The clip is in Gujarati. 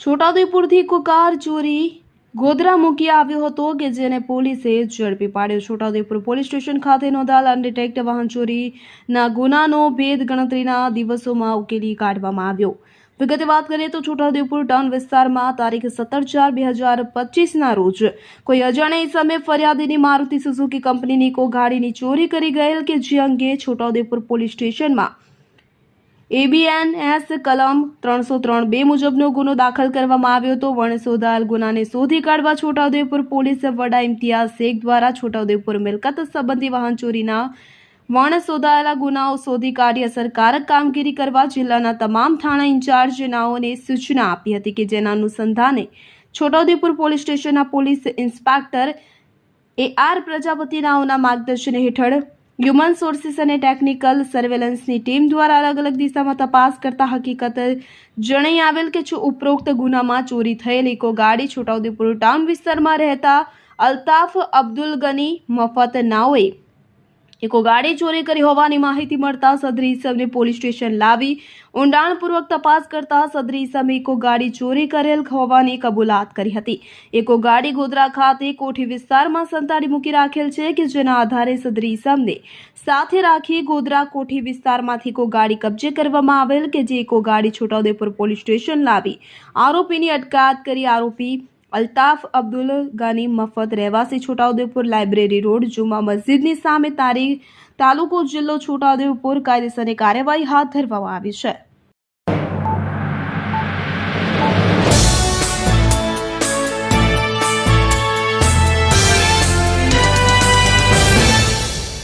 છોટાઉદેપુરથી એક કાર ચોરી ગોધરા મૂકી આવ્યો હતો કે જેને પોલીસે ઝડપી પાડ્યો. છોટાઉદેપુર પોલીસ સ્ટેશન ખાતે નોંધાયેલ અનડિટેક્ટ વાહન ચોરીના ગુનાનો ભેદ ગણતરીના દિવસોમાં ઉકેલી કાઢવામાં આવ્યો. વિગતે વાત કરીએ તો છોટાઉદેપુર ટાઉન વિસ્તારમાં તારીખ સત્તર ચાર બે હજાર પચીસના રોજ કોઈ અજાણ્યા ઇસમે ફરિયાદીની મારુતિ સુઝુકી કંપનીની કો ગાડીની ચોરી કરી ગયેલ કે જે અંગે છોટાઉદેપુર પોલીસ સ્ટેશનમાં એબીએનએસ કલમ ત્રણસો ત્રણ બે મુજબનો ગુનો દાખલ કરવામાં આવ્યો હતો. વણ ગુનાને શોધી કાઢવા છોટાઉદેપુર પોલીસ વડા ઇમ્તિયાઝ શેખ દ્વારા છોટાઉદેપુર મિલકત સંબંધી વાહન ચોરીના વણ શોધાયેલા ગુનાઓ શોધી કાઢી અસરકારક કામગીરી કરવા જિલ્લાના તમામ થાણા ઇન્ચાર્જ નાઓને સૂચના આપી હતી કે જેના અનુસંધાને છોટાઉદેપુર પોલીસ સ્ટેશનના police inspector A R Prajapati નાઓના માર્ગદર્શન હેઠળ હ્યુમન સોર્સિસ અને ટેકનિકલ સર્વેલન્સની ટીમ દ્વારા અલગ અલગ દિશામાં તપાસ કરતા હકીકત જણાઈ આવેલ કે ઉપરોક્ત ગુનામાં ચોરી થયેલ. ઇકો ગાડી છોટાઉદેપુર ટાઉન વિસ્તારમાં રહેતા અલ્તાફ અબ્દુલ ગની મફત નાઓએ એકો ગાડી ચોરી કરી હોવાની માહિતી મળતા સદરી ઇસમને પોલીસ સ્ટેશન લાવી ઊંડાણપૂર્વક તપાસ કરતા સદરી ઇસમે એકો ગાડી ચોરી કરેલ હોવાની કબૂલાત કરી હતી. એકો ગાડી ગોધરા ખાતે કોઠી વિસ્તારમાં સંતાડી મૂકી રાખેલ છે કે જેના આધારે સદરી ઇસમને સાથે રાખી ગોધરા કોઠી વિસ્તારમાંથી એકો ગાડી કબજે કરવામાં આવેલ કે જે એકો ગાડી છોટાઉદેપુર પોલીસ સ્ટેશન લાવી આરોપીની અટકાયત કરી આરોપી અલ્તાફ અબ્દુલ ગાની મફત રહેવાસી છોટાઉદેપુર લાઇબ્રેરી રોડ જુમા મસ્જિદની સામે તારીખ તાલુકો જિલ્લો છોટાઉદેપુર કાયદેસરની કાર્યવાહી હાથ ધરવામાં આવી છે.